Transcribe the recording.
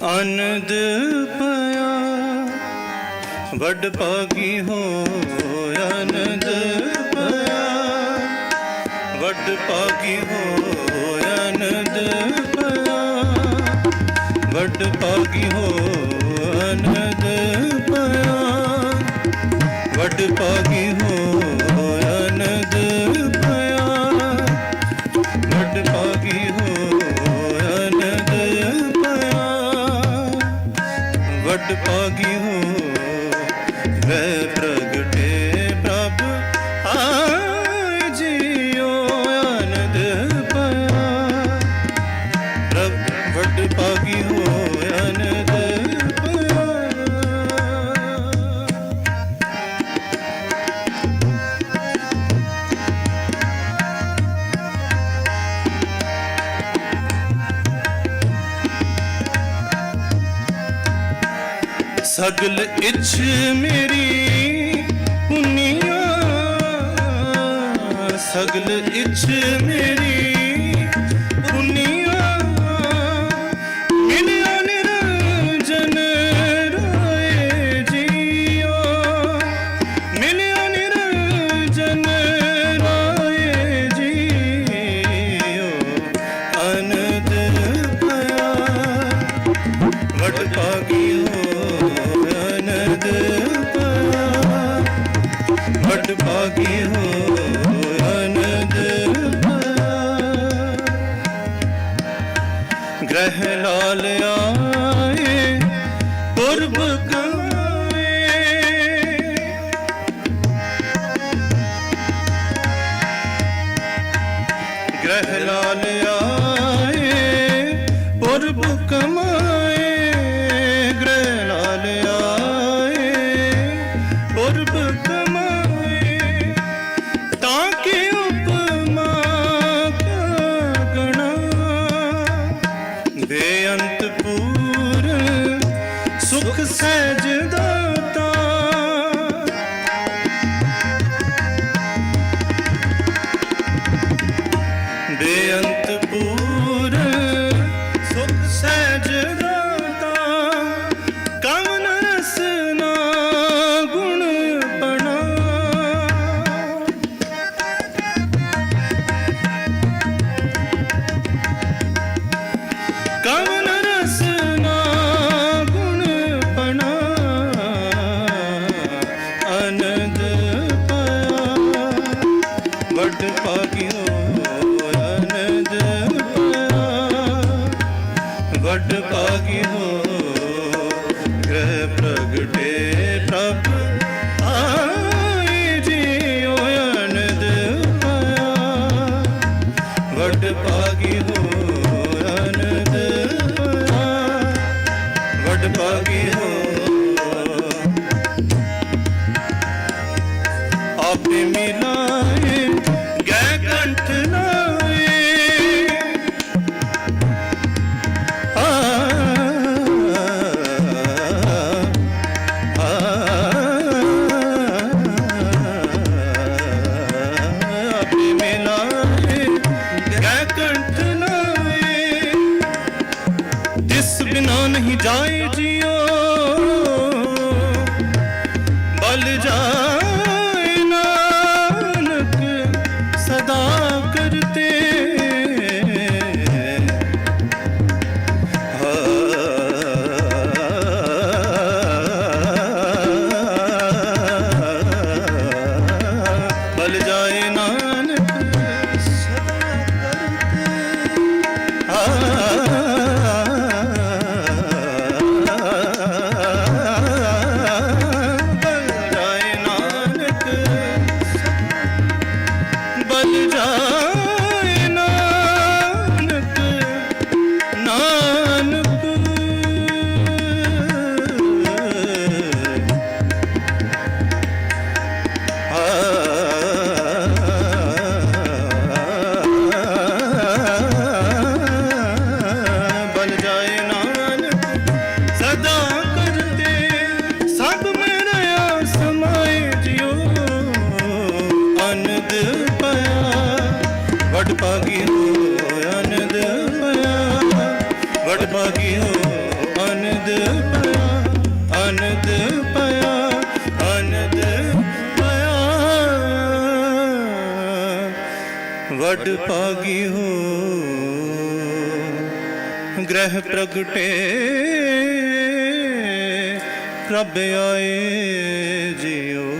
ਅਨੰਦ ਪਾਇਆ, ਵੱਡ ਭਾਗੀ ਹੋ ਅਨੰਦ ਪਾਇਆ, ਵੱਡ ਭਾਗੀ ਹੋ ਅਨੰਦ ਪਾਇਆ, ਵੱਡ ਭਾਗੀ ਹੋ ਅਨੰਦ பாட்டு பாகியம் ਸਗਲ ਇਛ ਮੇਰੀ ਪੁੰਨੀਆ। ਸਗਲ ਇਛ ਮੇਰੀ ਗ੍ਰਹਿ ਲਾਲ ਆਏ ਪੁਰਬ ਕਮਾਏ ਗ੍ਰਹਿ ਲਾਲ ਸਜਦਾ பாக்கியம் ਨਹੀਂ ਜਾਏ ਜੀਉ যা ਭਾਗੀ ਹੋ ਅਨੰਦ ਪਿਆ ਵਡ ਭਾਗੀ ਹੋ ਅਨੰਦ ਪਿਆ ਅਨੰਦ ਪਿਆ ਅਨੰਦ ਪਿਆ ਵਡ ਭਾਗੀ ਹੋ ਗ੍ਰਹਿ ਪ੍ਰਗਟੇ। ਰੱਬ ਆਏ ਜਿਉ।